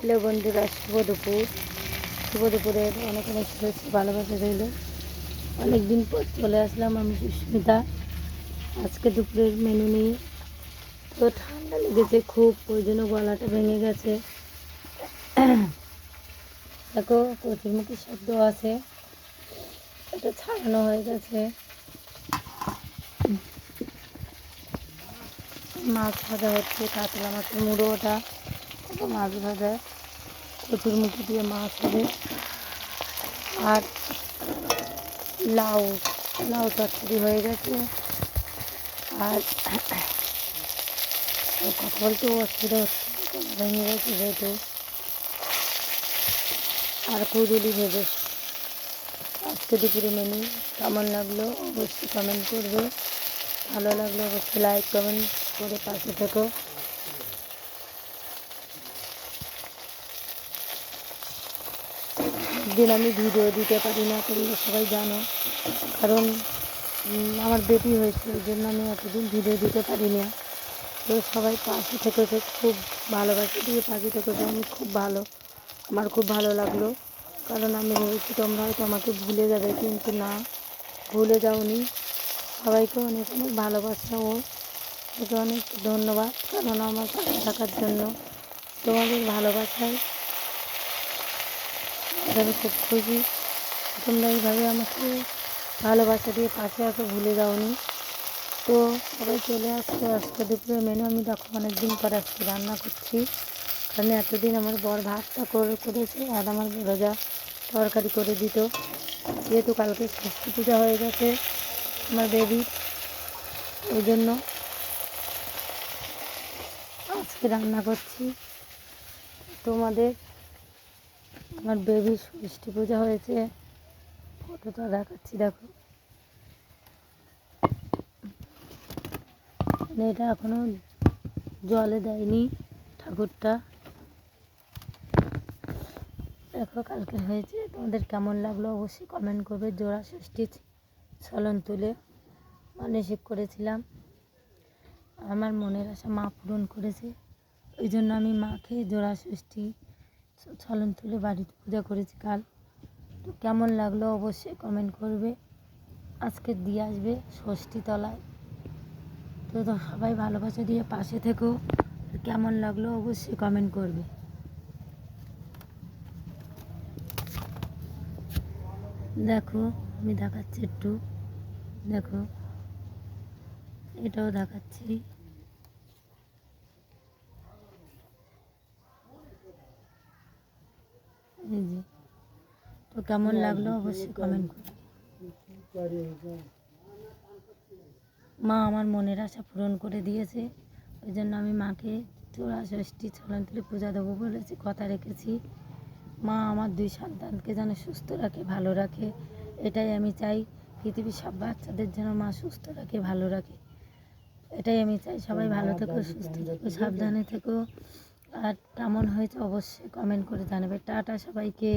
Hello বন্ধুরা, শুভ দুপুর। শুভ অনেক অনেক শুভেচ্ছা, ভালোবাসা রইল। অনেক দিন পর চলে আসলাম আমি সুস্মিতা। আজকে দুপুরের মেনু নিয়ে। তো ঠান্ডা লেগেছে খুব, ওই জন্য গলাটা ভেঙে গেছে। দেখো, কচুরমুখী শব্দ আছে। এটা ছাড়ানো হয়ে গেছে। মাছ ভাজা হচ্ছে, কাতলা মাছের মুড়ো ওটা। ওটা মাছ ভাজা, কচুর মুখি দিয়ে মাছ হবে। আর লাউ লাউ তরকারি হয়ে গেছে। আর কথা বলতে অসুবিধা হচ্ছে ভেঙে গেছে যেহেতু। আর কুদুলি ভেবে আজকে দুপুরে মেনু কেমন লাগল অবশ্যই কমেন্ট করবে। ভালো লাগল অবশ্যই লাইক কমেন্ট করে পাশে থেকো। দিন আমি ভিডিও দিতে পারি না, তোমরা সবাই জানো। কারণ আমার বেবি হয়েছে ওই জন্য আমি এতদিন ভিডিও দিতে পারি না। তো সবাই পাশে থেকেছে, খুব ভালোবাসা। দিয়ে পাশে থেকেছে, আমি খুব ভালো। আমার খুব ভালো লাগল। কারণ আমি ভেবেছি তোমরা হয়তো আমাকে ভুলে যাবে, কিন্তু না, ভুলে যাওনি। সবাইকে অনেক অনেক ভালোবাসা ও থেকে অনেক ধন্যবাদ। কারণ আমার পাশে থাকার জন্য তোমাদের ভালোবাসায় আজ আমি খুব খুশি। তোমরা এইভাবে আমাকে ভালোবাসা দিয়ে পাশে আসো ভুলে যাওনি। তো সবাই চলে আসছে, আজকে দুপুরে মেনু আমি দেখো অনেক দিন পর আজকে রান্না করছি। কারণ এতদিন আমার বর ভাতটা করে করেছে আর আমার রোজা তরকারি করে দিত। যেহেতু কালকে ষষ্ঠী পূজা হয়ে গেছে আমার বেবি ওই জন্য আজকে রান্না করছি। তোমাদের আমার বেবি ষষ্ঠী পূজা হয়েছে। ফটোটা দেখাচ্ছি, দেখো। মানে এটা এখনও জলে দেয়নি ঠাকুরটা। দেখো কালকে হয়েছে, তোমাদের কেমন লাগল অবশ্যই কমেন্ট করবে। জোড়া ষষ্ঠী চলন তুলে মানসিক করেছিলাম। আমার মনের আশা মা পূরণ করেছে। ওই জন্য আমি মাকে জোড়া ষষ্ঠী ছলন তুলে বাড়িতে পূজা করেছি কাল। তো কেমন লাগল অবশ্যই কমেন্ট করবে। আজকে দিয়ে আসবে ষষ্ঠী তলায় তো সবাই ভালোবাসা দিয়ে পাশে থেকো। আর কেমন লাগল অবশ্যই কমেন্ট করবে। দেখো, আমি দেখাচ্ছি একটু। দেখো, এটাও দেখাচ্ছি। তো কেমন লাগল অবশ্যই কমেন্ট করো। মা আমার মনের আশা পূরণ করে দিয়েছে। ওই জন্য আমি মাকে চোরা ষষ্ঠী পূজা দেবো বলেছি, কথা রেখেছি। মা আমার দুই সন্তানকে যেন সুস্থ রাখে, ভালো রাখে, এটাই আমি চাই। পৃথিবীর সব বাচ্চাদের যেন মা সুস্থ রাখে, ভালো রাখে। এটাই আমি চাই। সবাই ভালো থেকো, সুস্থ থেকো, সাবধানে থেকো। আর কেমন হয়েছে অবশ্যই কমেন্ট করে জানাবে। টাটা সবাইকে।